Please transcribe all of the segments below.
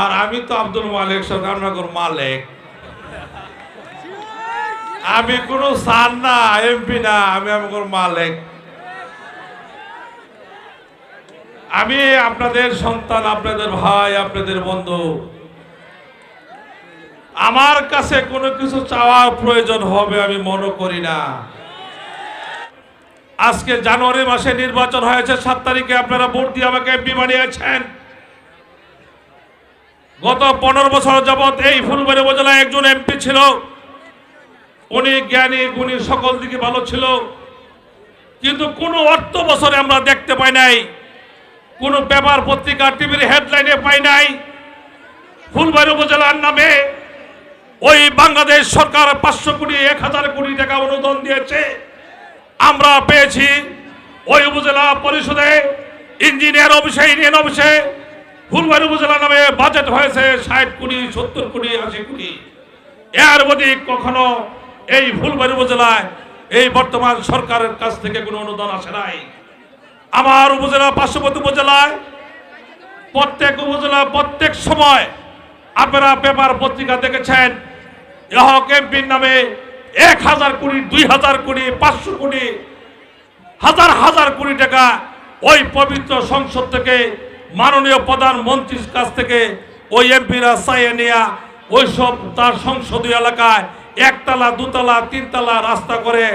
আর আমি তো আব্দুল মালিক, সরকারনগর মালিক। আমি কোনো সার না এমপি না, আমি আমার মালিক। আমি আপনাদের সন্তান, আপনাদের ভাই, আপনাদের বন্ধু। আমার কাছে কোনো কিছু চাওয়ার প্রয়োজন হবে আমি মনে করি না। আজকে জানুয়ারি মাসে নির্বাচন হয়েছে, সাত তারিখে আপনারা ভোট দিয়ে আমাকে এমপি বানিয়েছেন। গত পনেরো বছর যাবৎ এই ফুলবাড়ি উপজেলায় একজন এমপি ছিল। উনি জ্ঞানী, গুণী, সকল দিকে ভালো ছিল। কিন্তু কোনো অর্থ বছরে আমরা দেখতে পাই নাই। কোনো পেপার পত্রিকা, টিভির হেডলাইনে পাই নাই। ফুলবাড়ি উপজেলার নামে ওই বাংলাদেশ সরকার পাঁচশো কোটি, এক হাজার কোটি টাকা অনুদান দিয়েছে। আমরা পেয়েছি ওই উপজেলা পরিষদে, ইঞ্জিনিয়ার অফিসে ইউনিয়ন অফিসে ফুলবাড়ি উপজেলা নামে বাজেট হয়েছে ষাট কোটি, সত্তর কোটি, আশি কোটি। এর অধিক কখনো এই ফুলবাড়ি উপজেলায় এই বর্তমান সরকারের কাছ থেকে কোনো অনুদান আসে নাই। আমার উপজেলা, পার্শ্ববর্তী উপজেলায় প্রত্যেক উপজেলা, প্রত্যেক সময় আপনারা পেপার পত্রিকা দেখেছেন এহক এমপির নামে এক হাজার কোটি, দুই হাজার কোটি, পাঁচশো কোটি, হাজার হাজার কোটি টাকা ওই পবিত্র সংসদ থেকে মাননীয় প্রধানমন্ত্রীর কাছ থেকে ওই এমপিরা চাইয়ে নেয়া, ওই সব তার সংসদীয় এলাকায় একতলা, দুতলা, তিনতলা রাস্তা করে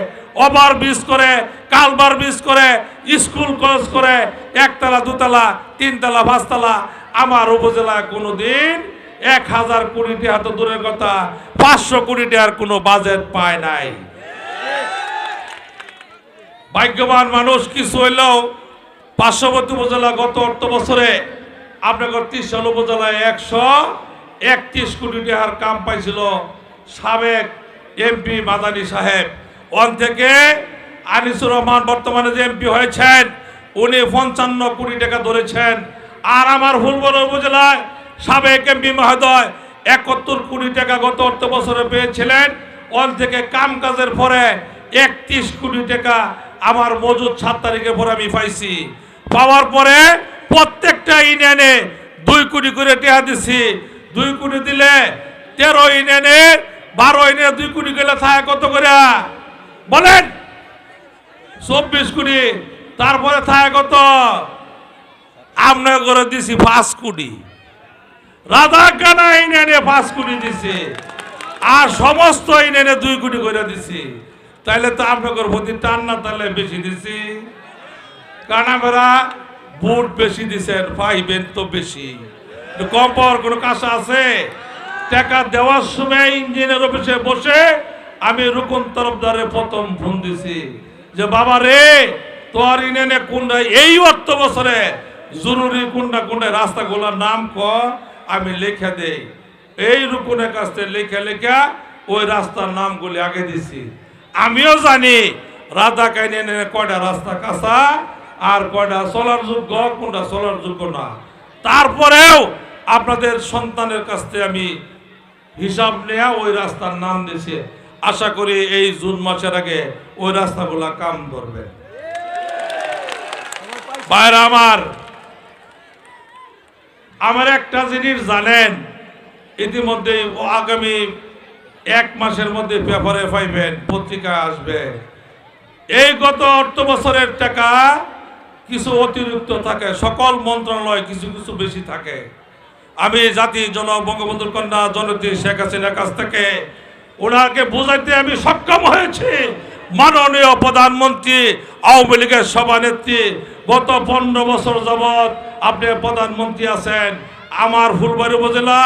ওভার ব্রিজ করে কালবার ব্রিজ করে, স্কুল, কলেজ করে, একতলা, দুতলা, তিনতলা, পাঁচতলা। আমার উপজেলায় কোনো দিন এক হাজার কোটি টাকা তো দূরের কথা, পাঁচশো কোটি টাকার কোনো বাজেট পায় নাই। ভাগ্যবান মানুষ, কিছু হইলেও পার্শ্ববর্তী উপজেলা গত অর্থ বছরে আপনার ত্রিশাল উপজেলায় একশো একত্রিশ কোটি টাকার কাম পাইছিল সাবেক এমপি মাদানী সাহেব। ওন থেকে আনিসুর রহমান বর্তমানে যে এমপি হয়েছেন, উনি পঞ্চান্ন কোটি টাকা ধরেছেন। আর আমার ফুলবর উপজেলায় সাবেক এমপি মহোদয় একাত্তর কোটি টাকা গত অর্থ বছরে পেয়েছিলেন। ওন থেকে কাম কাজের পরে একত্রিশ কোটি টাকা আমার মজুদ সাত তারিখের পরে আমি পাইছি। পাওয়ার পরে প্রত্যেকটা ইউনিয়নে দুই কোটি করে টেহা দিছি। দুই কোটি দিলে তেরো ইউনিয়নে, বারো ইউনিয়নে দুই কোটি গেলে থাকে কত করে? বলেন। চব্বিশ কোটি, তারপরে থাকে কত? আমরা করে দিছি পাঁচ কোটি। রাধা কানা ইউনিয়নে পাঁচ কোটি দিছে। আর সমস্ত ইউনিয়নে দুই কোটি করে দিছি। তাহলে তো আপনাদের প্রতি টান না তাহলে বেশি দিছি। কানামেরা ভোট বেশি দিছেন পাইবেন তো বেশি। কম পাওয়ার কোনো কাজা আছে? টাকা দেওয়ার সময় ইঞ্জিনিয়ার অফিসে বসে আমি রুকুন তরফদারে প্রথম ফোন দিছি যে, বাবা রে, তোর ইউনিয়নে কোনটা এই অর্থ বছরে জরুরি কোনটা কোনটা রাস্তাগুলোর নাম ক, আমি লিখে দেই। এই রুকুনের কাছ থেকে লেখা লেখা ওই রাস্তার নামগুলি আগে দিছি। আমিও জানি রাধা কাইনে কয়টা রাস্তা কাঁচা আর কয়টা? চলার যোগ্য, কোনটা চলার যোগ্য না। তারপরেও আপনাদের সন্তানের কাছ আমি হিসাব নেয়া ওই রাস্তার নাম দিয়েছে। আশা করি এই জুন মাসের আগে ওই রাস্তাগুলা কাম ধরবে। বাইরে আমার আমার একটা জিনিস জানেন, ইতিমধ্যে আগামী এক মাসের মধ্যে পেপারে পাইবেন, পত্রিকা আসবে। এই গত অর্থ বছরের টাকা কিছু অতিরিক্ত থাকে, সকল মন্ত্রণালয় কিছু কিছু বেশি থাকে। আমি জাতি জন বঙ্গবন্ধুর কন্যা, জনতি শেখ হাসিনার কাছ থেকে ওনাকে বোঝাইতে আমি সক্ষম হয়েছি। মাননীয় প্রধানমন্ত্রী, আওয়ামী লীগের সভানেত্রী, গত পনেরো বছর যাবৎ আপনি প্রধানমন্ত্রী আছেন। আমার ফুলবাড়ি উপজেলা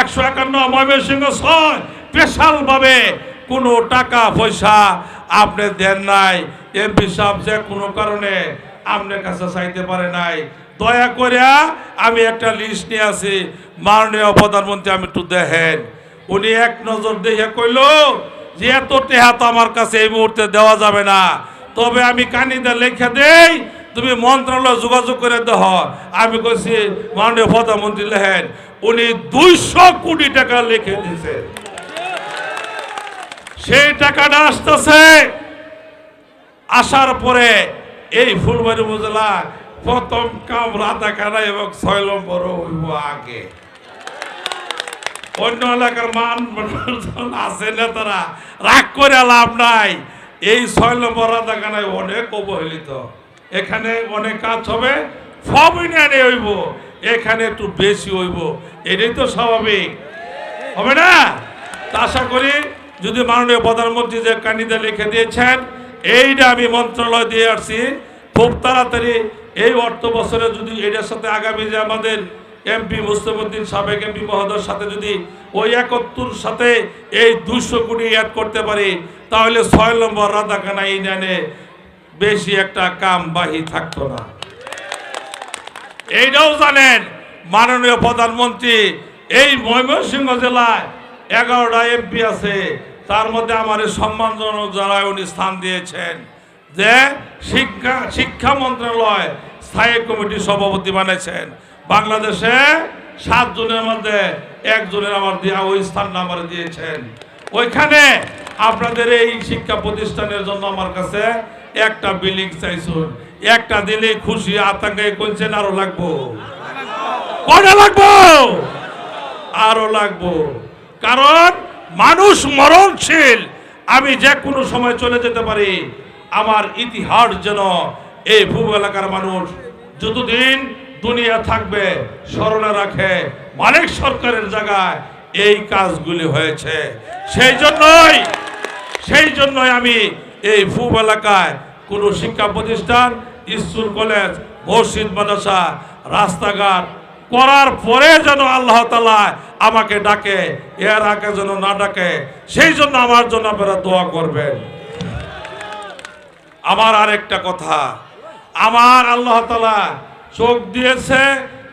একশো একান্ন ময়মনসিংহ ছয়। স্পেশালভাবে কোনো টাকা পয়সা আপনি দেন নাই। এমপি সাহেব যে কোনো কারণে আপনার কাছে চাইতে পারে নাই। দয়া করে আমি একটা লিস্ট নিয়ে আছি। মাননীয় প্রধানমন্ত্রী, আমি একটু দেখেন। উনি এক নজর দেখে কইল, যে এত টেহা তো আমার কাছে এই মুহূর্তে দেওয়া যাবে না। তবে আমি কানিতে লেখা দেই, তুমি মন্ত্রণালয় যোগাযোগ করে দেহ আমি কইছি, মাননীয় প্রধানমন্ত্রী, লেখেন, উনি দুইশো কোটি টাকা লিখে দিয়েছে। সেই টাকাটা আসতেছে, আসার পরে এই ফুলবাড়ি উপজেলা প্রথম কাম রাধা কানা এবং ছয় নম্বর হইব আগে। অন্য এলাকার মান আছে নেতারা রাগ করে লাভ নাই। এই ছয় নম্বর রাজাখানায় অনেক অবহেলিত। এখানে অনেক কাজ হবে, সব ইউনিয়নে হইব। এখানে একটু বেশি হইব। এটাই তো স্বাভাবিক। হবে না? আশা করি যদি মাননীয় প্রধানমন্ত্রী যে কানিদা লিখে দিয়েছেন এইটা আমি মন্ত্রণালয় দিয়ে আসছি। খুব তাড়াতাড়ি এই অর্থ বছরে যদি এটার সাথে আগামী যে আমাদের এমপি মুস্তফুদ্দিন সাবেক এমপি মহোদয়ের সাথে যদি ওই একত্তর সাথে এই দুশো কোটি অ্যাড করতে পারি, তাহলে ছয় নম্বর রাধাখানা ইউনিয়নে বেশি একটা কাম বাহি থাকতো না। এইটাও জানেন, মাননীয় প্রধানমন্ত্রী, এই ময়মনসিংহ জেলায় এগারোটা এমপি আছে। তার মধ্যে আমার সম্মানজনক যারা উনি স্থান দিয়েছেন, যে শিক্ষা শিক্ষা মন্ত্রণালয়, স্থায়ী কমিটির সভাপতি বানিয়েছেন। বাংলাদেশে সাতজনের মধ্যে একজনের আমার দিয়া ওই স্থান আমার দিয়েছেন। ওইখানে আপনাদের এই শিক্ষা প্রতিষ্ঠানের জন্য আমার কাছে একটা বিল্ডিং চাইছুন। একটা দিলে খুশি আতঙ্কে কইছেন, আরও লাগবো। কটা লাগবো? আরও লাগবো। কারণ মানুষ মরণশীল। আমি যে কোনো সময় চলে যেতে পারি। আমার ইতিহাস যেন এই ভূ এলাকার মানুষ যতদিন দুনিয়া থাকবে, স্মরণে রাখে, মালিক সরকারের জায়গায় এই কাজগুলি হয়েছে। সেই জন্যই সেই জন্যই আমি এই ফুব এলাকায় কোনো শিক্ষা প্রতিষ্ঠান, স্কুল, কলেজ, মসজিদ, মাদ্রাসা, রাস্তাঘাট করার পরে যেন আল্লাহ তালা আমাকে ডাকে, এর আগে যেন না ডাকে, সেই জন্য আমার জন্য আপনারা দোয়া করবেন। আমার আরেকটা কথা, আমার আল্লাহ তালা চোখ দিয়েছে,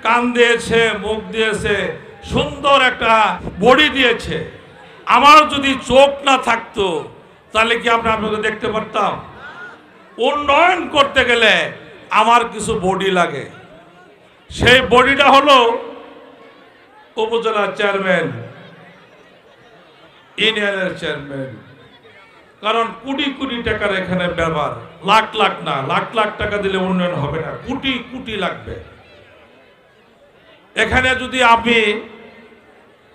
কান দিয়েছে, মুখ দিয়েছে, সুন্দর একটা বডি দিয়েছে। আমার যদি চোখ না থাকতো, তাহলে কি আমরা আপনাকে দেখতে পারতাম? উন্নয়ন করতে গেলে আমার কিছু বডি লাগে। সেই বডিটা হলো উপজেলার চেয়ারম্যান, ইউনিয়নের চেয়ারম্যান। কারণ কোটি কোটি টাকার এখানে ব্যবহার, লাখ লাখ না, লাখ লাখ টাকা দিলে উন্নয়ন হবে না, কোটি কোটি লাগবে। এখানে যদি আপনি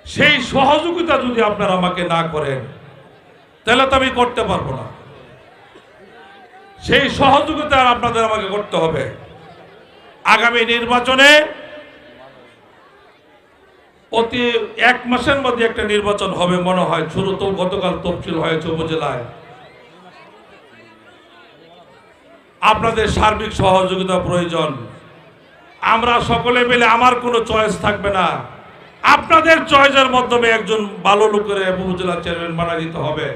সেই সহযোগিতা যদি আপনারা আমাকে না করেন, তাহলে তো আমি করতে পারব না। সেই সহযোগিতা আপনাদের আমাকে করতে হবে। আগামী নির্বাচনে অতি এক মাসের মধ্যে একটা নির্বাচন হবে মনে হয়। শুরু তো গতকাল তফসিল হয়েছে উপজেলায়। আপনাদের সার্বিক সহযোগিতা প্রয়োজন। আমরা সকলে মিলে আমার কোনো চয়েস থাকবে না। আপনাদের চয়েসের মাধ্যমে একজন ভালো লোকের উপজেলা চেয়ারম্যান বানা দিতে হবে।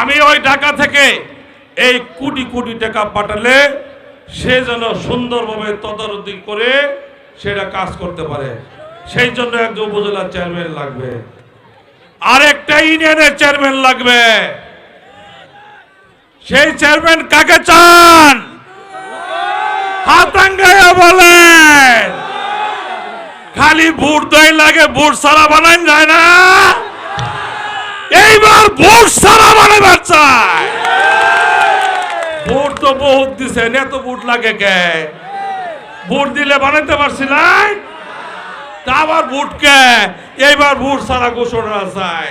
আমি ওই ঢাকা থেকে এই কোটি কোটি টাকা পাঠালে সে যেন সুন্দরভাবে তদারকি করে সেটা কাজ করতে পারে। সেই জন্য একজন উপজেলার চেয়ারম্যান লাগবে। আরেকটা ইউনিয়নের চেয়ারম্যান লাগবে। সেই চেয়ারম্যান কাকে চান? হাতাঙ্গাইয়া বলেন। খালি ভোট দেয় লাগে, ভোট সারা বানান যায় না। এইবার ভোট সারা বানাবার চায় বহুত দিছে এত বুট লাগে কে? বুট দিলে বানাইতে পারছি নাই? তা আবার বুট কে? এইবার বুট সারা ঘোষণা চাই।